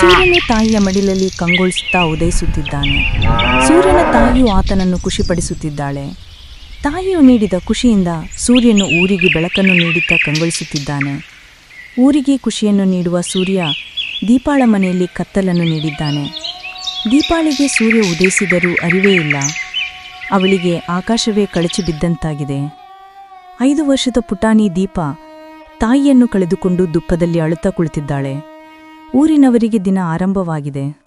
ಸೂರ್ಯನು ತಾಯಿಯ ಮಡಿಲಲ್ಲಿ ಕಂಗೊಳಿಸುತ್ತಾ ಉದಯಿಸುತ್ತಿದ್ದಾನೆ. ಸೂರ್ಯನ ತಾಯಿಯು ಆತನನ್ನು ಖುಷಿಪಡಿಸುತ್ತಿದ್ದಾಳೆ. ತಾಯಿಯು ನೀಡಿದ ಖುಷಿಯಿಂದ ಸೂರ್ಯನು ಊರಿಗೆ ಬೆಳಕನ್ನು ನೀಡುತ್ತಾ ಕಂಗೊಳಿಸುತ್ತಿದ್ದಾನೆ. ಊರಿಗೆ ಖುಷಿಯನ್ನು ನೀಡುವ ಸೂರ್ಯ ದೀಪಾಳ ಮನೆಯಲ್ಲಿ ಕತ್ತಲನ್ನು ನೀಡಿದ್ದಾನೆ. ದೀಪಾಳಿಗೆ ಸೂರ್ಯ ಉದಯಿಸಿದರೂ ಅರಿವೇ ಇಲ್ಲ. ಅವಳಿಗೆ ಆಕಾಶವೇ ಕಳಚಿ ಬಿದ್ದಂತಾಗಿದೆ. ಐದು ವರ್ಷದ ಪುಟಾಣಿ ದೀಪ ತಾಯಿಯನ್ನು ಕಳೆದುಕೊಂಡು ದುಃಖದಲ್ಲಿ ಅಳುತ್ತಾ ಕುಳಿತಿದ್ದಾಳೆ. ಊರಿನವರಿಗೆ ದಿನ ಆರಂಭವಾಗಿದೆ.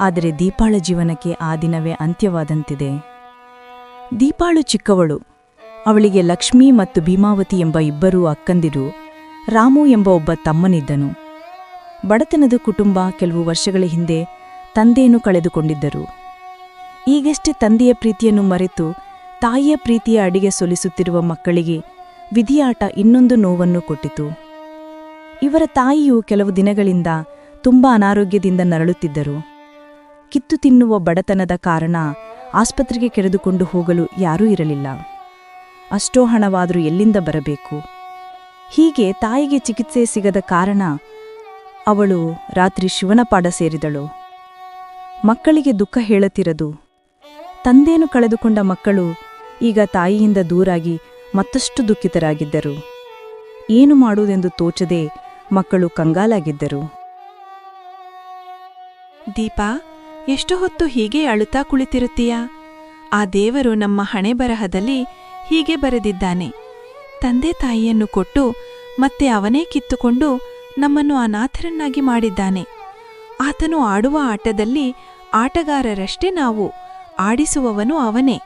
ಆದರೆ ದೀಪಾಳ ಜೀವನಕ್ಕೆ ಆ ದಿನವೇ ಅಂತ್ಯವಾದಂತಿದೆ. ದೀಪಾಳು ಚಿಕ್ಕವಳು. ಅವಳಿಗೆ ಲಕ್ಷ್ಮಿ ಮತ್ತು ಭೀಮಾವತಿ ಎಂಬ ಇಬ್ಬರೂ ಅಕ್ಕಂದಿರು. ರಾಮು ಎಂಬ ಒಬ್ಬ ತಮ್ಮನಿದ್ದನು. ಬಡತನದ ಕುಟುಂಬ ಕೆಲವು ವರ್ಷಗಳ ಹಿಂದೆ ತಂದೆಯನ್ನು ಕಳೆದುಕೊಂಡಿದ್ದರು. ಈಗಷ್ಟೇ ತಂದೆಯ ಪ್ರೀತಿಯನ್ನು ಮರೆತು ತಾಯಿಯ ಪ್ರೀತಿಯ ಅಡಿಗೆ ಸೊಲಿಸುತ್ತಿರುವ ಮಕ್ಕಳಿಗೆ ವಿಧಿಯಾಟ ಇನ್ನೊಂದು ನೋವನ್ನು ಕೊಟ್ಟಿತು. ಇವರ ತಾಯಿಯು ಕೆಲವು ದಿನಗಳಿಂದ ತುಂಬಾ ಅನಾರೋಗ್ಯದಿಂದ ನರಳುತ್ತಿದ್ದರು. ಕಿತ್ತು ತಿನ್ನುವ ಬಡತನದ ಕಾರಣ ಆಸ್ಪತ್ರೆಗೆ ಕೆರೆದುಕೊಂಡು ಹೋಗಲು ಯಾರೂ ಇರಲಿಲ್ಲ. ಅಷ್ಟೋ ಹಣವಾದರೂ ಎಲ್ಲಿಂದ ಬರಬೇಕು? ಹೀಗೆ ತಾಯಿಗೆ ಚಿಕಿತ್ಸೆ ಸಿಗದ ಕಾರಣ ಅವಳು ರಾತ್ರಿ ಶಿವನ ಪಾಡ ಸೇರಿದಳು. ಮಕ್ಕಳಿಗೆ ದುಃಖ ಹೇಳತಿರದು ತಂದೆಯನ್ನು ಕಳೆದುಕೊಂಡ ಮಕ್ಕಳು ಈಗ ತಾಯಿಯಿಂದ ದೂರಾಗಿ ಮತ್ತಷ್ಟು ದುಃಖಿತರಾಗಿದ್ದರು. ಏನು ಮಾಡುವುದೆಂದು ತೋಚದೆ ಮಕ್ಕಳು ಕಂಗಾಲಾಗಿದ್ದರು. ದೀಪಾ, ಎಷ್ಟು ಹೊತ್ತು ಹೀಗೆ ಅಳುತ್ತಾ ಕುಳಿತಿರುತ್ತೀಯ? ಆ ದೇವರು ನಮ್ಮ ಹಣೆ ಬರಹದಲ್ಲಿ ಹೀಗೆ ಬರೆದಿದ್ದಾನೆ, ತಂದೆ ತಾಯಿಯನ್ನು ಕೊಟ್ಟು ಮತ್ತೆ ಅವನೇ ಕಿತ್ತುಕೊಂಡು ನಮ್ಮನ್ನು ಅನಾಥರನ್ನಾಗಿ ಮಾಡಿದ್ದಾನೆ. ಆತನು ಆಡುವ ಆಟದಲ್ಲಿ ಆಟಗಾರರಷ್ಟೇ ನಾವು, ಆಡಿಸುವವನು ಅವನೇ.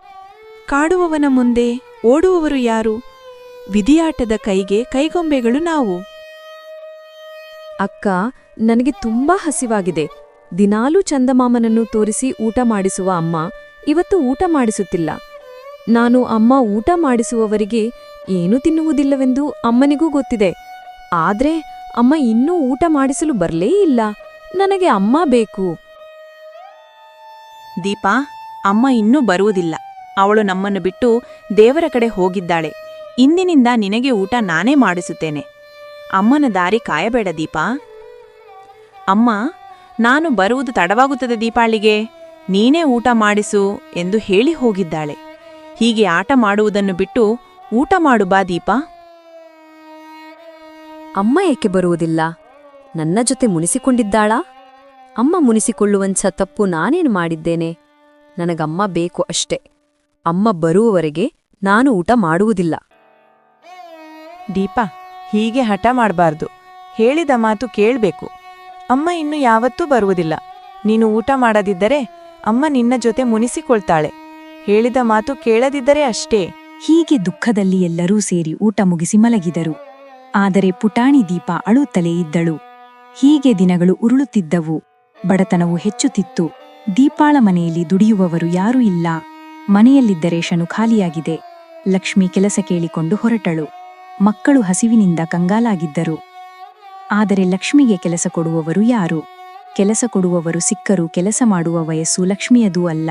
ಕಾಡುವವನ ಮುಂದೆ ಓಡುವವರು ಯಾರು? ವಿಧಿಯಾಟದ ಕೈಗೆ ಕೈಗೊಂಬೆಗಳು ನಾವು. ಅಕ್ಕ, ನನಗೆ ತುಂಬಾ ಹಸಿವಾಗಿದೆ. ದಿನಾಲೂ ಚಂದಮಾಮನನ್ನು ತೋರಿಸಿ ಊಟ ಮಾಡಿಸುವ ಅಮ್ಮ ಇವತ್ತು ಊಟ ಮಾಡಿಸುತ್ತಿಲ್ಲ. ನಾನು ಅಮ್ಮ ಊಟ ಮಾಡಿಸುವವರಿಗೆ ಏನೂ ತಿನ್ನುವುದಿಲ್ಲವೆಂದು ಅಮ್ಮನಿಗೂ ಗೊತ್ತಿದೆ. ಆದ್ರೆ ಅಮ್ಮ ಇನ್ನೂ ಊಟ ಮಾಡಿಸಲು ಬರಲೇ ಇಲ್ಲ. ನನಗೆ ಅಮ್ಮ ಬೇಕು. ದೀಪಾ, ಅಮ್ಮ ಇನ್ನೂ ಬರುವುದಿಲ್ಲ. ಅವಳು ನಮ್ಮನ್ನು ಬಿಟ್ಟು ದೇವರ ಕಡೆ ಹೋಗಿದ್ದಾಳೆ. ಇಂದಿನಿಂದ ನಿನಗೆ ಊಟ ನಾನೇ ಮಾಡಿಸುತ್ತೇನೆ. ಅಮ್ಮನ ದಾರಿ ಕಾಯಬೇಡ ದೀಪಾ. ಅಮ್ಮ ನಾನು ಬರುವುದು ತಡವಾಗುತ್ತದೆ ದೀಪಾಳಿಗೆ. ನೀನೇ ಊಟ ಮಾಡಿಸು ಎಂದು ಹೇಳಿ ಹೋಗಿದ್ದಾಳೆ. ಹೀಗೆ ಆಟ ಮಾಡುವುದನ್ನು ಬಿಟ್ಟು ಊಟ ಮಾಡು ಬಾ ದೀಪಾ. ಅಮ್ಮ ಏಕೆ ಬರುವುದಿಲ್ಲ? ನನ್ನ ಜೊತೆ ಮುನಿಸಿಕೊಂಡಿದ್ದಾಳಾ? ಅಮ್ಮ ಮುನಿಸಿಕೊಳ್ಳುವಂಥ ತಪ್ಪು ನಾನೇನು ಮಾಡಿದ್ದೇನೆ? ನನಗಮ್ಮ ಬೇಕು ಅಷ್ಟೆ. ಅಮ್ಮ ಬರುವವರೆಗೆ ನಾನು ಊಟ ಮಾಡುವುದಿಲ್ಲ. ದೀಪಾ ಹೀಗೆ ಹಠ ಮಾಡಬಾರ್ದು. ಹೇಳಿದ ಮಾತು ಕೇಳಬೇಕು. ಅಮ್ಮ ಇನ್ನು ಯಾವತ್ತೂ ಬರುವುದಿಲ್ಲ. ನೀನು ಊಟ ಮಾಡದಿದ್ದರೆ ಅಮ್ಮ ನಿನ್ನ ಜೊತೆ ಮುನಿಸಿಕೊಳ್ತಾಳೆ. ಹೇಳಿದ ಮಾತು ಕೇಳದಿದ್ದರೆ ಅಷ್ಟೇ. ಹೀಗೆ ದುಃಖದಲ್ಲಿ ಎಲ್ಲರೂ ಸೇರಿ ಊಟ ಮುಗಿಸಿ ಮಲಗಿದರು. ಆದರೆ ಪುಟಾಣಿ ದೀಪ ಅಳುತ್ತಲೇ ಇದ್ದಳು. ಹೀಗೆ ದಿನಗಳು ಉರುಳುತ್ತಿದ್ದವು. ಬಡತನವು ಹೆಚ್ಚುತ್ತಿತ್ತು. ದೀಪಾಳ ಮನೆಯಲ್ಲಿ ದುಡಿಯುವವರು ಯಾರೂ ಇಲ್ಲ. ಮನೆಯಲ್ಲಿದ್ದ ರೇಷನು ಖಾಲಿಯಾಗಿದೆ. ಲಕ್ಷ್ಮಿ ಕೆಲಸ ಕೇಳಿಕೊಂಡು ಹೊರಟಳು. ಮಕ್ಕಳು ಹಸಿವಿನಿಂದ ಕಂಗಾಲಾಗಿದ್ದರು. ಆದರೆ ಲಕ್ಷ್ಮಿಗೆ ಕೆಲಸ ಕೊಡುವವರು ಯಾರು? ಕೆಲಸ ಕೊಡುವವರು ಸಿಕ್ಕರೂ ಕೆಲಸ ಮಾಡುವ ವಯಸ್ಸು ಲಕ್ಷ್ಮಿಯದೂ ಅಲ್ಲ.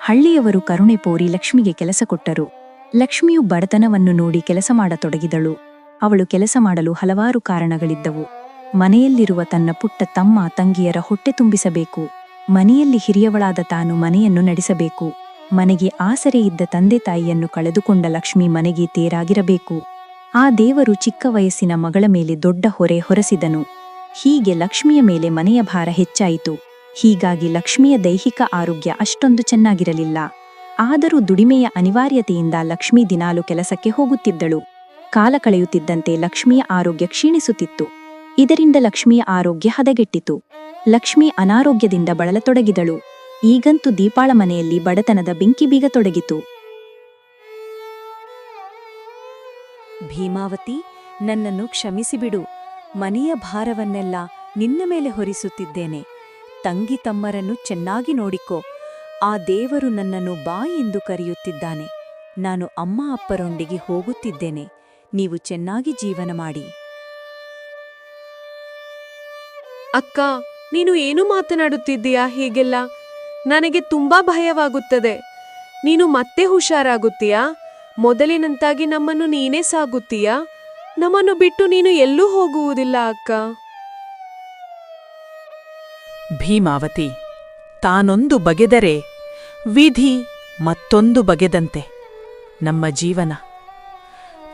ಹಳ್ಳಿಯವರು ಕರುಣೆ ಪೋರಿ ಲಕ್ಷ್ಮಿಗೆ ಕೆಲಸ ಕೊಟ್ಟರು. ಲಕ್ಷ್ಮಿಯು ಬಡತನವನ್ನು ನೋಡಿ ಕೆಲಸ ಮಾಡತೊಡಗಿದಳು. ಅವಳು ಕೆಲಸ ಮಾಡಲು ಹಲವಾರು ಕಾರಣಗಳಿದ್ದವು. ಮನೆಯಲ್ಲಿರುವ ತನ್ನ ಪುಟ್ಟ ತಮ್ಮ ತಂಗಿಯರ ಹೊಟ್ಟೆ ತುಂಬಿಸಬೇಕು. ಮನೆಯಲ್ಲಿ ಹಿರಿಯವಳಾದ ತಾನು ಮನೆಯನ್ನು ನಡೆಸಬೇಕು. ಮನೆಗೆ ಆಸರೆ ಇದ್ದ ತಂದೆ ತಾಯಿಯನ್ನು ಕಳೆದುಕೊಂಡ ಲಕ್ಷ್ಮಿ ಮನೆಗೆ ತೇರಾಗಿರಬೇಕು. ಆ ದೇವರು ಚಿಕ್ಕ ವಯಸ್ಸಿನ ಮಗಳ ಮೇಲೆ ದೊಡ್ಡ ಹೊರೆ ಹೊರಸಿದನು. ಹೀಗೆ ಲಕ್ಷ್ಮಿಯ ಮೇಲೆ ಮನೆಯ ಭಾರ ಹೆಚ್ಚಾಯಿತು. ಹೀಗಾಗಿ ಲಕ್ಷ್ಮಿಯ ದೈಹಿಕ ಆರೋಗ್ಯ ಅಷ್ಟೊಂದು ಚೆನ್ನಾಗಿರಲಿಲ್ಲ. ಆದರೂ ದುಡಿಮೆಯ ಅನಿವಾರ್ಯತೆಯಿಂದ ಲಕ್ಷ್ಮಿ ದಿನಾಲು ಕೆಲಸಕ್ಕೆ ಹೋಗುತ್ತಿದ್ದಳು. ಕಾಲ ಕಳೆಯುತ್ತಿದ್ದಂತೆ ಲಕ್ಷ್ಮಿಯ ಆರೋಗ್ಯ ಕ್ಷೀಣಿಸುತ್ತಿತ್ತು. ಇದರಿಂದ ಲಕ್ಷ್ಮಿಯ ಆರೋಗ್ಯ ಹದಗೆಟ್ಟಿತು. ಲಕ್ಷ್ಮಿ ಅನಾರೋಗ್ಯದಿಂದ ಬಳಲತೊಡಗಿದಳು. ಈಗಂತೂ ದೀಪಾಳ ಮನೆಯಲ್ಲಿ ಬಡತನದ ಬೆಂಕಿ ಬೀಗತೊಡಗಿತು. ಭೀಮಾವತಿ, ನನ್ನನ್ನು ಕ್ಷಮಿಸಿಬಿಡು. ಮನೆಯ ಭಾರವನ್ನೆಲ್ಲ ನಿನ್ನ ಮೇಲೆ ಹೊರಿಸುತ್ತಿದ್ದೇನೆ. ತಂಗಿ ತಮ್ಮರನ್ನು ಚೆನ್ನಾಗಿ ನೋಡಿಕೋ. ಆ ದೇವರು ನನ್ನನ್ನು ಬಾ ಎಂದು ಕರೆಯುತ್ತಿದ್ದಾನೆ. ನಾನು ಅಮ್ಮ ಅಪ್ಪರೊಂದಿಗೆ ಹೋಗುತ್ತಿದ್ದೇನೆ. ನೀವು ಚೆನ್ನಾಗಿ ಜೀವನ ಮಾಡಿ. ಅಕ್ಕ, ನೀನು ಏನು ಮಾತನಾಡುತ್ತಿದ್ದೀಯಾ ಹೀಗೆಲ್ಲ? ನನಗೆ ತುಂಬಾ ಭಯವಾಗುತ್ತದೆ. ನೀನು ಮತ್ತೆ ಹುಷಾರಾಗುತ್ತೀಯಾ? ಮೊದಲಿನಂತಾಗಿ ನಮ್ಮನ್ನು ನೀನೇ ಸಾಗುತ್ತೀಯಾ? ನಮ್ಮನ್ನು ಬಿಟ್ಟು ನೀನು ಎಲ್ಲೂ ಹೋಗುವುದಿಲ್ಲ ಅಕ್ಕ. ಭೀಮಾವತಿ, ತಾನೊಂದು ಬಗೆದರೆ ವಿಧಿ ಮತ್ತೊಂದು ಬಗೆದಂತೆ ನಮ್ಮ ಜೀವನ.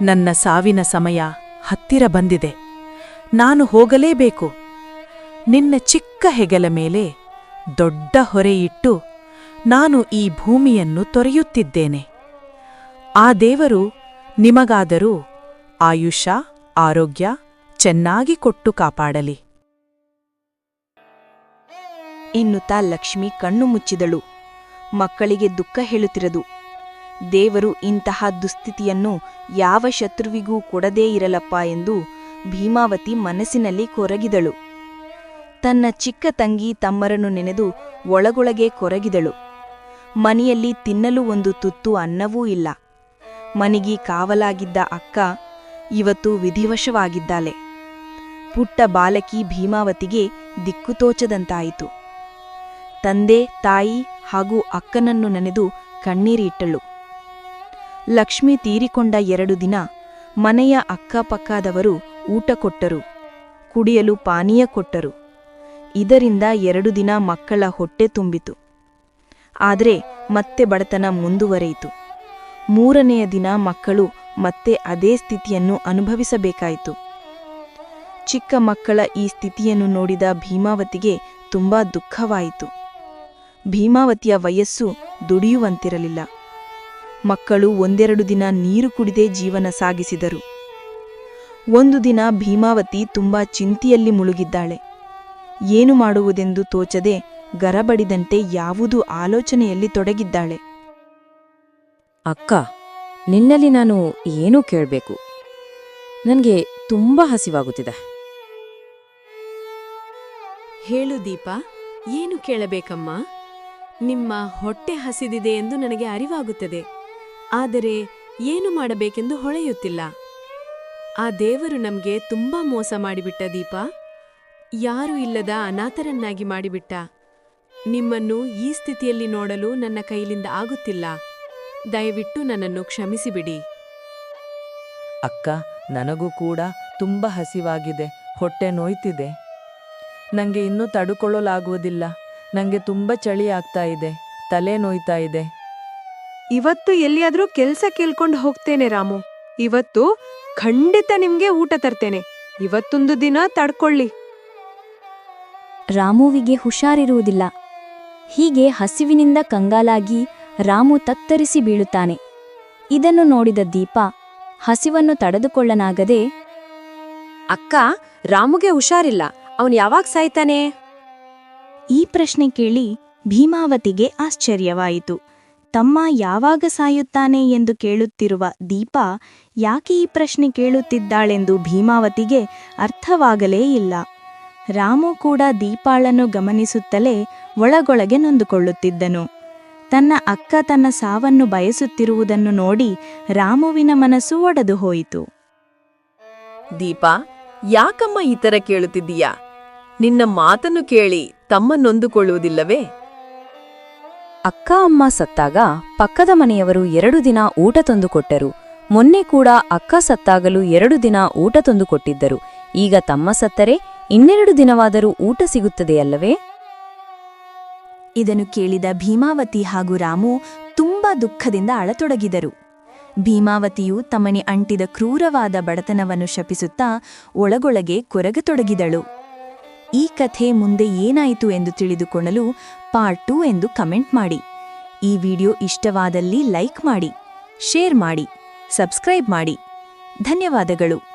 ನನ್ನ ಸಾವಿನ ಸಮಯ ಹತ್ತಿರ ಬಂದಿದೆ. ನಾನು ಹೋಗಲೇಬೇಕು. ನಿನ್ನ ಚಿಕ್ಕ ಹೆಗಲ ಮೇಲೆ ದೊಡ್ಡ ಹೊರೆಯಿಟ್ಟು ನಾನು ಈ ಭೂಮಿಯನ್ನು ತೊರೆಯುತ್ತಿದ್ದೇನೆ. ಆ ದೇವರು ನಿಮಗಾದರೂ ಆಯುಷ, ಆರೋಗ್ಯ ಚೆನ್ನಾಗಿ ಕೊಟ್ಟು ಕಾಪಾಡಲಿ. ಎನ್ನುತ್ತಾ ಲಕ್ಷ್ಮಿ ಕಣ್ಣು ಮುಚ್ಚಿದಳು. ಮಕ್ಕಳಿಗೆ ದುಃಖ ಹೇಳುತ್ತಿರದು. ದೇವರು ಇಂತಹ ದುಸ್ಥಿತಿಯನ್ನು ಯಾವ ಶತ್ರುವಿಗೂ ಕೊಡದೇ ಇರಲಪ್ಪ ಎಂದು ಭೀಮಾವತಿ ಮನಸ್ಸಿನಲ್ಲಿ ಕೊರಗಿದಳು. ತನ್ನ ಚಿಕ್ಕ ತಂಗಿ ತಮ್ಮರನ್ನು ನೆನೆದು ಒಳಗೊಳಗೆ ಕೊರಗಿದಳು. ಮನೆಯಲ್ಲಿ ತಿನ್ನಲು ಒಂದು ತುತ್ತು ಅನ್ನವೂ ಇಲ್ಲ. ಮನಿಗಿ ಕಾವಲಾಗಿದ್ದ ಅಕ್ಕ ಇವತ್ತು ವಿಧಿವಶವಾಗಿದ್ದಾಳೆ. ಪುಟ್ಟ ಬಾಲಕಿ ಭೀಮಾವತಿಗೆ ದಿಕ್ಕು ತೋಚದಂತಾಯಿತು. ತಂದೆ, ತಾಯಿ ಹಾಗೂ ಅಕ್ಕನನ್ನು ನೆನೆದು ಕಣ್ಣೀರಿಟ್ಟಳು ಲಕ್ಷ್ಮಿ ತೀರಿಕೊಂಡ ಎರಡು ದಿನ ಮನೆಯ ಅಕ್ಕಪಕ್ಕದವರು ಊಟ ಕೊಟ್ಟರು, ಕುಡಿಯಲು ಪಾನೀಯ ಕೊಟ್ಟರು. ಇದರಿಂದ ಎರಡು ದಿನ ಮಕ್ಕಳ ಹೊಟ್ಟೆ ತುಂಬಿತು. ಆದರೆ ಮತ್ತೆ ಬಡತನ ಮುಂದುವರೆಯಿತು. ಮೂರನೆಯ ದಿನ ಮಕ್ಕಳು ಮತ್ತೆ ಅದೇ ಸ್ಥಿತಿಯನ್ನು ಅನುಭವಿಸಬೇಕಾಯಿತು. ಚಿಕ್ಕ ಮಕ್ಕಳ ಈ ಸ್ಥಿತಿಯನ್ನು ನೋಡಿದ ಭೀಮಾವತಿಗೆ ತುಂಬಾ ದುಃಖವಾಯಿತು. ಭೀಮಾವತಿಯ ವಯಸ್ಸು ದುಡಿಯುವಂತಿರಲಿಲ್ಲ. ಮಕ್ಕಳು ಒಂದೆರಡು ದಿನ ನೀರು ಕುಡಿದೇ ಜೀವನ ಸಾಗಿಸಿದರು. ಒಂದು ದಿನ ಭೀಮಾವತಿ ತುಂಬಾ ಚಿಂತೆಯಲ್ಲಿ ಮುಳುಗಿದ್ದಾಳೆ. ಏನು ಮಾಡುವುದೆಂದು ತೋಚದೆ ಗರಬಡಿದಂತೆ ಯಾವುದೂ ಆಲೋಚನೆಯಲ್ಲಿ ತೊಡಗಿದ್ದಾಳೆ. ಅಕ್ಕ, ನಿನ್ನಲ್ಲಿ ನಾನು ಏನೂ ಕೇಳಬೇಕು. ನನಗೆ ತುಂಬ ಹಸಿವಾಗುತ್ತಿದೆ. ಹೇಳು ದೀಪ, ಏನು ಕೇಳಬೇಕಮ್ಮ? ನಿಮ್ಮ ಹೊಟ್ಟೆ ಹಸಿದಿದೆ ಎಂದು ನನಗೆ ಅರಿವಾಗುತ್ತದೆ. ಆದರೆ ಏನು ಮಾಡಬೇಕೆಂದು ಹೊಳೆಯುತ್ತಿಲ್ಲ. ಆ ದೇವರು ನಮಗೆ ತುಂಬಾ ಮೋಸ ಮಾಡಿಬಿಟ್ಟ ದೀಪ. ಯಾರು ಇಲ್ಲದ ಅನಾಥರನ್ನಾಗಿ ಮಾಡಿಬಿಟ್ಟ. ನಿಮ್ಮನ್ನು ಈ ಸ್ಥಿತಿಯಲ್ಲಿ ನೋಡಲು ನನ್ನ ಕೈಲಿಂದ ಆಗುತ್ತಿಲ್ಲ. ದಯವಿಟ್ಟು ನನ್ನನ್ನು ಕ್ಷಮಿಸಿಬಿಡಿ. ಅಕ್ಕ ನನಗೂ ಕೂಡ ತುಂಬ ಹಸಿವಾಗಿದೆ ಹೊಟ್ಟೆ ನೋಯ್ತಿದೆ. ನನಗೆ ಇನ್ನೂ ತಡುಕೊಳ್ಳಲಾಗುವುದಿಲ್ಲ ನನಗೆ ತುಂಬ ಚಳಿ ಆಗ್ತಾ ಇದೆ ತಲೆ ನೋಯ್ತಾ ಇದೆ. ಇವತ್ತು ಎಲ್ಲಿಯಾದರೂ ಕೆಲಸ ಕೇಳ್ಕೊಂಡು ಹೋಗ್ತೇನೆ ರಾಮು. ಇವತ್ತು ಖಂಡಿತ ನಿಮಗೆ ಊಟ ತರ್ತೇನೆ. ಇವತ್ತೊಂದು ದಿನ ತಡ್ಕೊಳ್ಳಿ. ರಾಮುವಿಗೆ ಹುಷಾರಿರುವುದಿಲ್ಲ. ಹೀಗೆ ಹಸಿವಿನಿಂದ ಕಂಗಾಲಾಗಿ ರಾಮು ತತ್ತರಿಸಿ ಬೀಳುತ್ತಾನೆ. ಇದನ್ನು ನೋಡಿದ ದೀಪ ಹಸಿವನ್ನು ತಡೆದುಕೊಳ್ಳನಾಗದೆ ಅಕ್ಕ ರಾಮುಗೆ ಹುಷಾರಿಲ್ಲ. ಅವನು ಯಾವಾಗ ಸಾಯ್ತಾನೆ? ಈ ಪ್ರಶ್ನೆ ಕೇಳಿ ಭೀಮಾವತಿಗೆ ಆಶ್ಚರ್ಯವಾಯಿತು. ತಮ್ಮ ಯಾವಾಗ ಸಾಯುತ್ತಾನೆ ಎಂದು ಕೇಳುತ್ತಿರುವ ದೀಪ ಯಾಕೆ ಈ ಪ್ರಶ್ನೆ ಕೇಳುತ್ತಿದ್ದಾಳೆಂದು ಭೀಮಾವತಿಗೆ ಅರ್ಥವಾಗಲೇ ಇಲ್ಲ. ರಾಮು ಕೂಡ ದೀಪಾಳನ್ನು ಗಮನಿಸುತ್ತಲೇ ಒಳಗೊಳಗೆ ನೊಂದುಕೊಳ್ಳುತ್ತಿದ್ದನು. ತನ್ನ ಅಕ್ಕ ತನ್ನ ಸಾವನ್ನು ಬಯಸುತ್ತಿರುವುದನ್ನು ನೋಡಿ ರಾಮುವಿನ ಮನಸ್ಸು ಒಡೆದು ಹೋಯಿತು. ದೀಪಾ ಯಾಕಮ್ಮ ಈ ಥರ ಕೇಳುತ್ತಿದ್ದೀಯಾ? ನಿನ್ನ ಮಾತನ್ನು ಕೇಳಿ ತಮ್ಮನ್ನೊಂದುಕೊಳ್ಳುವುದಿಲ್ಲವೇ ಅಕ್ಕ ಅಮ್ಮ ಸತ್ತಾಗ ಪಕ್ಕದ ಮನೆಯವರು ಎರಡು ದಿನ ಊಟ ತಂದುಕೊಟ್ಟರು. ಮೊನ್ನೆ ಕೂಡ ಅಕ್ಕ ಸತ್ತಾಗಲು ಎರಡು ದಿನ ಊಟ ತಂದುಕೊಟ್ಟಿದ್ದರು. ಈಗ ತಮ್ಮ ಸತ್ತರೆ ಇನ್ನೆರಡು ದಿನವಾದರೂ ಊಟ ಸಿಗುತ್ತದೆಯಲ್ಲವೇ? ಇದನ್ನು ಕೇಳಿದ ಭೀಮಾವತಿ ಹಾಗೂ ರಾಮು ತುಂಬಾ ದುಃಖದಿಂದ ಅಳತೊಡಗಿದರು. ಭೀಮಾವತಿಯು ತಮ್ಮನೆ ಅಂಟಿದ ಕ್ರೂರವಾದ ಬಡತನವನ್ನು ಶಪಿಸುತ್ತಾ ಒಳಗೊಳಗೆ ಕೊರಗತೊಡಗಿದಳು. ಈ ಕಥೆ ಮುಂದೆ ಏನಾಯಿತು ಎಂದು ತಿಳಿದುಕೊಳ್ಳಲು ಪಾರ್ಟ್ ಟೂ ಎಂದು ಕಮೆಂಟ್ ಮಾಡಿ. ಈ ವಿಡಿಯೋ ಇಷ್ಟವಾದಲ್ಲಿ ಲೈಕ್ ಮಾಡಿ, ಶೇರ್ ಮಾಡಿ, ಸಬ್ಸ್ಕ್ರೈಬ್ ಮಾಡಿ. ಧನ್ಯವಾದಗಳು.